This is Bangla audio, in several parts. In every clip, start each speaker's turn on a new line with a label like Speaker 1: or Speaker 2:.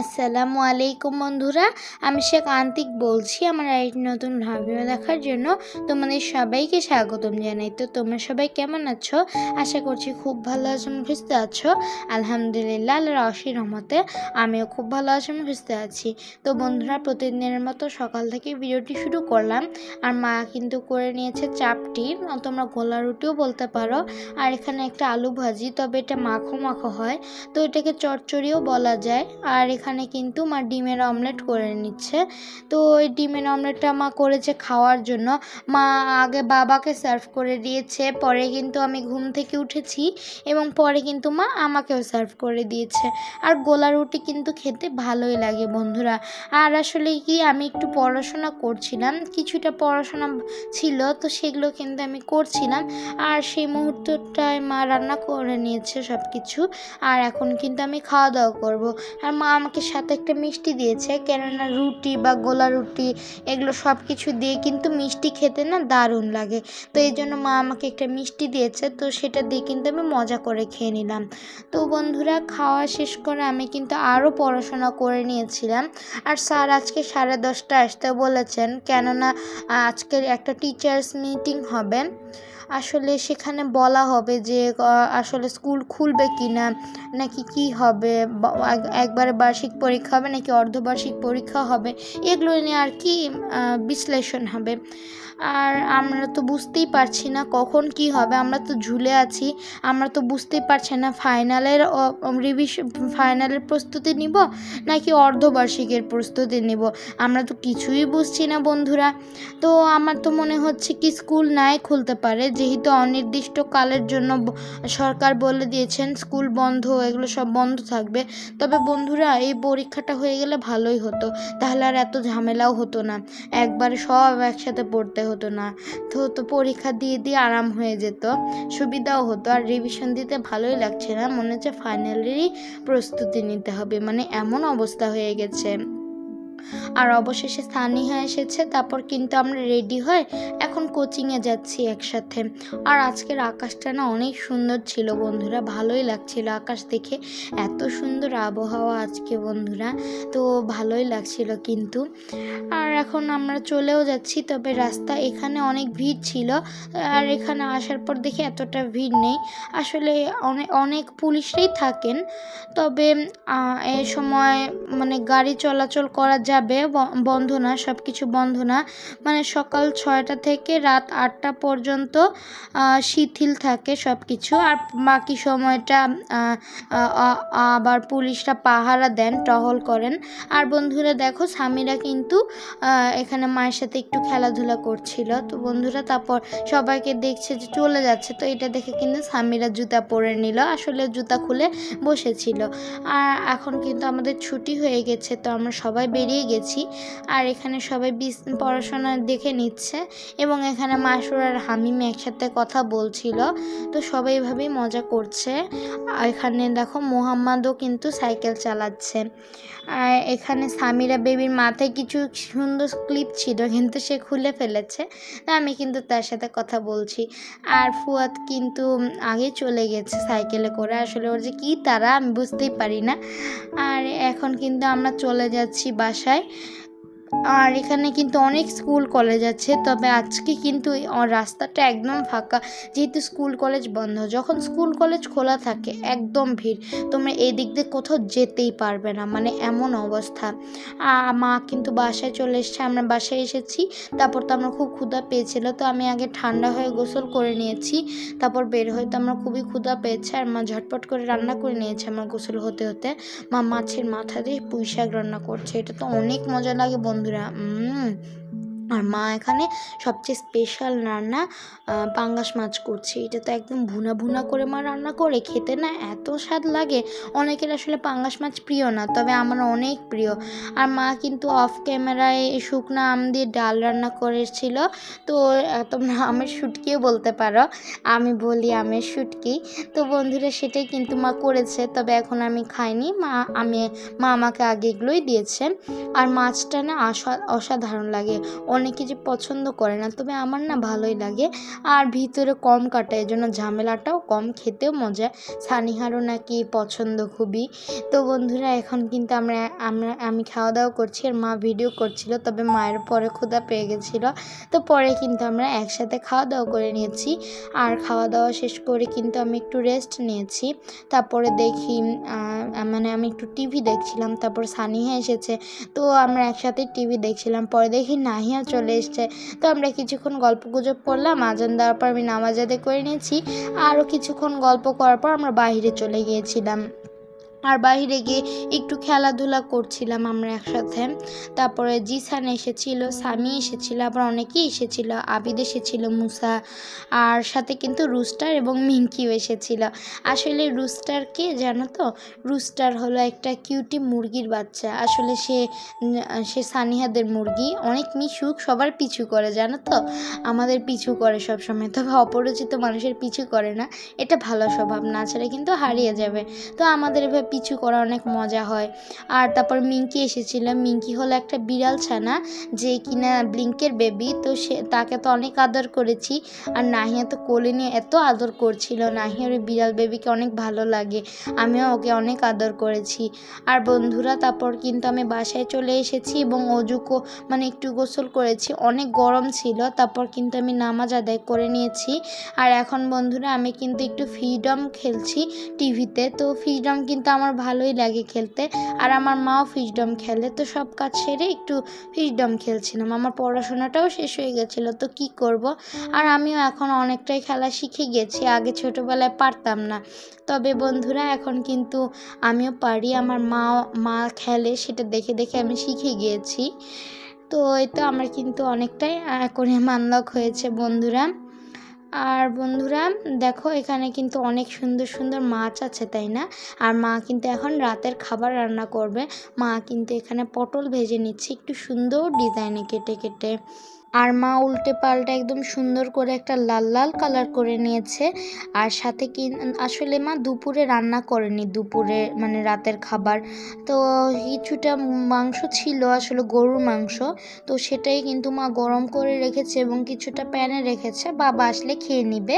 Speaker 1: আসসালামু আলাইকুম বন্ধুরা, আমি শেখ আন্তিক বলছি, আমার একটি নতুন ভিডিও দেখার জন্য তোমাদের সবাইকে স্বাগতম জানাই। তো তোমরা সবাই কেমন আছো? আশা করছি খুব ভালো আছো সুস্থ আছো। আলহামদুলিল্লাহ অসীর রহমতে আমিও খুব ভালো আছি সুস্থ আছি। তো বন্ধুরা, প্রতিদিনের মতো সকাল থেকে ভিডিওটি শুরু করলাম। আর মা কিন্তু করে নিয়েছে চাপটি, তোমরা গোলা রুটিও বলতে পারো। আর এখানে একটা আলু ভাজি, তবে এটা মাখো মাখো হয়। তো এটাকে চচ্চড়িও বলা যায়। আর এখানে কিন্তু মা ডিমের অমলেট করে নিচ্ছে। তো ওই ডিমের অমলেটটা মা করেছে খাওয়ার জন্য। মা আগে বাবাকে সার্ভ করে দিয়েছে, পরে কিন্তু আমি ঘুম থেকে উঠেছি এবং পরে কিন্তু মা আমাকেও সার্ভ করে দিয়েছে। আর গোলা রুটি কিন্তু খেতে ভালোই লাগে বন্ধুরা। আর আসলে কি, আমি একটু পড়াশোনা করছিলাম কিছুটা পড়াশোনা ছিল তো সেগুলো কিন্তু আমি করছিলাম আর সেই মুহূর্তটায় মা রান্না করে নিয়েছে সব কিছু আর এখন কিন্তু আমি খাওয়া দাওয়া করব। আর মা আমাকে সাথে একটা মিষ্টি দিয়েছে, কেননা রুটি বা গোলা রুটি এগুলো সব কিছু দিয়ে কিন্তু মিষ্টি খেতে না দারুণ লাগে। তো এই জন্য মা আমাকে একটা মিষ্টি দিয়েছে, তো সেটা দিয়ে কিন্তু আমি মজা করে খেয়ে নিলাম। তো বন্ধুরা, খাওয়া শেষ করে আমি কিন্তু আরও পড়াশোনা করে নিয়েছিলাম। আর স্যার আজকে সাড়ে দশটা আসতে বলেছেন, কেননা আজকের একটা টিচার্স মিটিং হবে। আসলে সেখানে বলা হবে যে আসলে স্কুল খুলবে কি না নাকি কি হবে একবারে বার্ষিক পরীক্ষা হবে, নাকি অর্ধবার্ষিক পরীক্ষা হবে, এগুলো নিয়ে আর কি বিশ্লেষণ হবে। আর আমরা তো বুঝতেই পারছি না কখন কি হবে। আমরা তো ঝুলে আছি। আমরা তো বুঝতেই পারছি না ফাইনালের রিভিশ ফাইনালের প্রস্তুতি নিব নাকি অর্ধবার্ষিকের প্রস্তুতি নিব? আমরা তো কিছুই বুঝছি না বন্ধুরা। তো আমার তো মনে হচ্ছে কি স্কুল নাই খুলতে পারে। যেহেতু অনির্দিষ্ট কালের জন্য সরকার বলে দিয়েছেন স্কুল বন্ধ, এগুলো সব বন্ধ থাকবে। তবে বন্ধুরা, এই পরীক্ষাটা হয়ে গেলে ভালোই হতো। তাহলে আর এত ঝামেলাও হতো না। একবারে সব একসাথে পড়তে হতো না। তো তো পরীক্ষা দিয়ে দিয়ে আরাম হয়ে যেত। সুবিধাও হতো। আর রিভিশন দিতে ভালোই লাগছে না। মনে হচ্ছে ফাইনালেরই প্রস্তুতি নিতে হবে। মানে এমন অবস্থা হয়ে গেছে। আর অবশেষে হয়ে এসেছে, তারপর কিন্তু আমরা রেডি হয়ে এখন কোচিংয়ে যাচ্ছি একসাথে। আর আজকের আকাশটা না অনেক সুন্দর ছিল বন্ধুরা, ভালোই লাগছিল আকাশ দেখে। এত সুন্দর আবহাওয়া আজকে বন্ধুরা, তো ভালোই লাগছিল কিন্তু। আর এখন আমরা চলেও যাচ্ছি, তবে রাস্তা এখানে অনেক ভিড় ছিল। আর এখানে আসার পর দেখি এতটা ভিড় নেই। আসলে অনেক অনেক পুলিশরাই থাকেন, তবে এ সময় মানে গাড়ি চলাচল করা যাবে। বন্ধ না সব কিছু বন্ধ না মানে সকাল ছয়টা থেকে রাত আটটা পর্যন্ত শিথিল থাকে সব কিছু আর বাকি সময়টা আবার পুলিশরা পাহারা দেন, টহল করেন। আর বন্ধুরা দেখো, স্বামীরা কিন্তু এখানে মায়ের সাথে একটু খেলাধুলা করছিল। তো বন্ধুরা তারপর সবাইকে দেখছে যে চলে যাচ্ছে। তো এটা দেখে কিন্তু স্বামীরা জুতা পরে নিল। আসলে জুতা খুলে বসেছিল। আর এখন কিন্তু আমাদের ছুটি হয়ে গেছে। তো আমরা সবাই বেরিয়ে গেছি। আর এখানে সবাই পড়াশোনা দেখে নিচ্ছে এবং এখানে মাসুর আর হামিম একসাথে কথা বলছিল। তো সবাই এভাবেই মজা করছে। এখানে দেখো মোহাম্মদও কিন্তু সাইকেল চালাচ্ছে। আর এখানে সামিরা বেবির মাথায় কিছু সুন্দর ক্লিপ ছিল, কিন্তু সে খুলে ফেলেছে। আমি কিন্তু তার সাথে কথা বলছি। আর ফুয়াদ কিন্তু আগে চলে গেছে সাইকেলে করে। আসলে ওর যে কী তারা আমি বুঝতেই পারি না। আর এখন কিন্তু আমরা চলে যাচ্ছি বাসায়। আর এখানে কিন্তু অনেক স্কুল কলেজ আছে, তবে আজকে কিন্তু রাস্তাটা একদম ফাঁকা। যেহেতু স্কুল কলেজ বন্ধ, যখন স্কুল কলেজ খোলা থাকে, একদম ভিড়। তোমরা এদিক দিয়ে কোথাও যেতেই পারবে না মানে এমন অবস্থা। মা কিন্তু বাসায় চলে এসছে, আমরা বাসায় এসেছি। তারপর তো আমরা খুব ক্ষুধা পেয়েছিল, তো আমি আগে ঠান্ডা হয়ে গোসল করে নিয়েছি। তারপর বের হয়ে তো আমরা খুবই ক্ষুধা পেয়েছে, আর মা ঝটপট করে রান্না করে নিয়েছে আমার গোসল হতে হতে। মা মাছের মাথা দিয়ে পুঁই শাক রান্না করছে, এটা তো অনেক মজা লাগে বন্ধু। বন্ধুরা আর মা এখানে সবচেয়ে স্পেশাল রান্না পাঙ্গাস মাছ করছে। এটা তো একদম ভুনা ভুনা করে মা রান্না করে, খেতে না এত স্বাদ লাগে। অনেকের আসলে পাঙ্গাস মাছ প্রিয় না, তবে আমার অনেক প্রিয়। আর মা কিন্তু অফ ক্যামেরায় শুকনো আম দিয়ে ডাল রান্না করেছিল। তো তোমরা আমের শুটকিও বলতে পারো। আমি বলি আমের শুটকি। তো বন্ধুরা, সেটাই কিন্তু মা করেছে, তবে এখন আমি খাইনি। মা, আমি, মা আমাকে আগে এগুলোই দিয়েছে। আর মাছটা না অসাধারণ লাগে। অনেকে যে পছন্দ করে না, তবে আমার না ভালোই লাগে। আর ভিতরে কম কাটা এই জন্য ঝামেলাটাও কম, খেতেও মজা। সানিহারও নাকি পছন্দ খুবই। তো বন্ধুরা, এখন কিন্তু আমরা আমরা, আমি খাওয়া দাওয়া করছি আর মা ভিডিও করছিল, তবে মায়ের পরে ক্ষুধা পেয়ে গেছিল। তো পরে কিন্তু আমরা একসাথে খাওয়া দাওয়া করে নিয়েছি। আর খাওয়া দাওয়া শেষ করে কিন্তু আমি একটু রেস্ট নিয়েছি। তারপরে দেখি মানে আমি একটু টিভি দেখছিলাম, তারপর সানিহা এসেছে। তো আমরা একসাথে টিভি দেখছিলাম, পরে দেখি নাহিয়া চলে এসছে। তো আমরা কিছুক্ষণ গল্প গুজব করলাম, আজান দেওয়ার পর আমি নামাজ আদে করে নিয়েছি। আরও কিছুক্ষণ গল্প করার পর আমরা বাইরে চলে গিয়েছিলাম। আর বাইরে গিয়ে একটু খেলাধুলা করছিলাম আমরা একসাথে। তারপরে জিসান এসেছিল, সামি এসেছিল, আবার অনেকেই এসেছিল, আবিদ এসেছিল, মুসা, আর সাথে কিন্তু রুস্টার এবং মিঙ্কিও এসেছিল। আসলে রুস্টারকে জানো তো? রুস্টার হলো একটা কিউটি মুরগির বাচ্চা। আসলে সে সে সানিহাদের মুরগি। অনেক মিশুক, সবার পিছু করে, জানো তো? আমাদের পিছু করে সব সময় তবে অপরিচিত মানুষের পিছু করে না। এটা ভালো স্বভাব, না ছাড়া কিন্তু হারিয়ে যাবে। তো আমাদের এভাবে পিছু করা অনেক মজা হয়। আর তারপর মিঙ্কি এসেছিল। মিঙ্কি হলো একটা বিড়াল ছানা যে কিনা ব্লিঙ্কের বেবি তো সে, তাকে তো অনেক আদর করেছি। আর নাহিয়া তো কোলে নিয়ে এত আদর করছিল। নাহিয়ার ওই বিড়াল বেবিকে অনেক ভালো লাগে। আমিও ওকে অনেক আদর করেছি। আর বন্ধুরা, তারপর কিন্তু আমি বাসায় চলে এসেছি এবং অজুকো মানে একটু গোসল করেছি। অনেক গরম ছিল, তারপর কিন্তু আমি নামাজ আদায় করে নিয়েছি। আর এখন বন্ধুরা, আমি কিন্তু একটু ফ্রিডম খেলছি টিভিতে তো। ফ্রিডম কিন্তু আমার ভালোই লাগে খেলতে। আর আমার মাও ফিসডম খেলে, তো সব কাজ সেরে একটু ফিসডম খেলছিলাম। আমার পড়াশোনাটাও শেষ হয়ে গেছিল, তো কি করব? আর আমিও এখন অনেকটাই খেলা শিখে গেছি, আগে ছোটোবেলায় পারতাম না। তবে বন্ধুরা, এখন কিন্তু আমিও পারি, আমার মা মা খেলে, সেটা দেখে দেখে আমি শিখে গিয়েছি তো এই তো আমার কিন্তু অনেকটাই করে মানলক হয়েছে বন্ধুরা। আর বন্ধুরা, দেখো এখানে কিন্তু অনেক সুন্দর সুন্দর মাছ আছে, তাই না? আর মা কিন্তু এখন রাতের খাবার রান্না করবে। মা কিন্তু এখানে পটল ভেজে নিচ্ছে, একটু সুন্দর ডিজাইনে কেটে কেটে। আর মা উল্টে পাল্টে একদম সুন্দর করে একটা লাল লাল কালার করে নিয়েছে। আর সাথে কি, আসলে মা দুপুরে রান্না করেনি, দুপুরে মানে রাতের খাবার। তো কিছুটা মাংস ছিল, আসলে গরুর মাংস। তো সেটাই কিন্তু মা গরম করে রেখেছে এবং কিছুটা প্যানে রেখেছে। বাবা আসলে খেয়ে নিবে।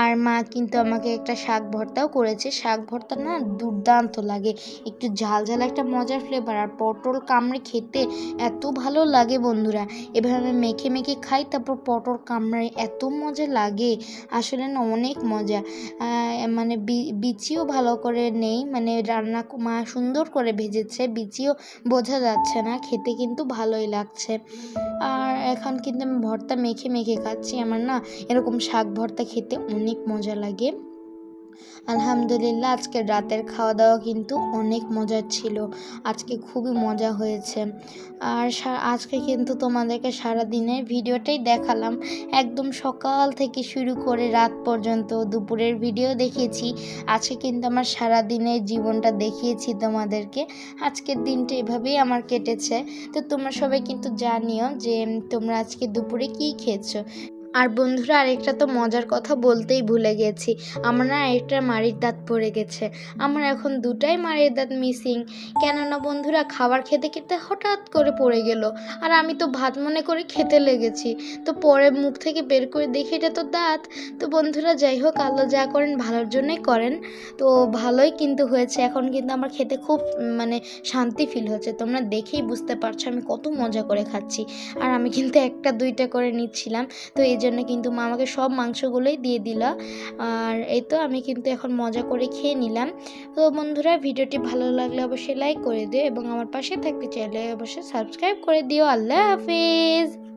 Speaker 1: আর মা কিন্তু আমাকে একটা শাক ভর্তাও করেছে। শাক ভর্তা না দুর্দান্ত লাগে। একটু ঝাল ঝাল একটা মজার ফ্লেভার আর পটল কামড়ে খেতে এত ভালো লাগে বন্ধুরা। এভাবে মেখে মেখে মেখে খাই, তারপর পটল কামড়াই এত মজা লাগে। আসলে না, অনেক মজা। মানে বিচিও ভালো করে নেই মানে রান্না মা সুন্দর করে ভেজেছে, বিচিও বোঝা যাচ্ছে না, খেতে কিন্তু ভালোই লাগছে। আর এখন কিন্তু আমি ভর্তা মেখে মেখে খাচ্ছি, আমার না এরকম শাক ভর্তা খেতে অনেক মজা লাগে। আলহামদুলিল্লাহ আজকে রাতের খাওয়া দাওয়া কিন্তু অনেক মজার ছিল। আজকে খুবই মজা হয়েছে। আর আজকে কিন্তু তোমাদেরকে সারা দিনের ভিডিওটাই দেখালাম। একদম সকাল থেকে শুরু করে রাত পর্যন্ত দুপুরের ভিডিও দেখিয়েছি। আজকে কিন্তু আমার সারা দিনের জীবনটা দেখিয়েছি তোমাদেরকে। আজকের দিনটা এভাবেই আমার কেটেছে। তো তোমরা সবাই কিন্তু জানিও যে তোমরা আজকে দুপুরে কী খেয়েছো? আর বন্ধুরা, আরেকটা তো মজার কথা বলতেই ভুলে গেছি। আমার না আরেকটা মাড়ির দাঁত পড়ে গেছে। আমার এখন দুটাই মাড়ির দাঁত মিসিং। কেননা বন্ধুরা, খাবার খেতে খেতে হঠাৎ করে পড়ে গেল। আর আমি তো ভাত মনে করে খেতে লেগেছি। তো পরে মুখ থেকে বের করে দেখি এটা তো দাঁত। তো বন্ধুরা, যাই হোক, আল্লাহ যা করেন, ভালোর জন্যই করেন। তো ভালোই কিন্তু হয়েছে। এখন কিন্তু আমার খেতে খুব মানে শান্তি ফিল হচ্ছে। তোমরা দেখেই বুঝতে পারছ, আমি কত মজা করে খাচ্ছি। আর আমি কিন্তু একটা দুইটা করে নিচ্ছিলাম। তো এই জন্য কিন্তু মা আমাকে সব মাংসগুলোই দিয়ে দিল। আর এই তো আমি কিন্তু এখন মজা করে খেয়ে নিলাম। তো বন্ধুরা, ভিডিওটি ভালো লাগলে অবশ্যই লাইক করে দিও এবং আমার পাশে থাকতে চাইলে অবশ্যই সাবস্ক্রাইব করে দিও। আল্লাহ হাফিজ!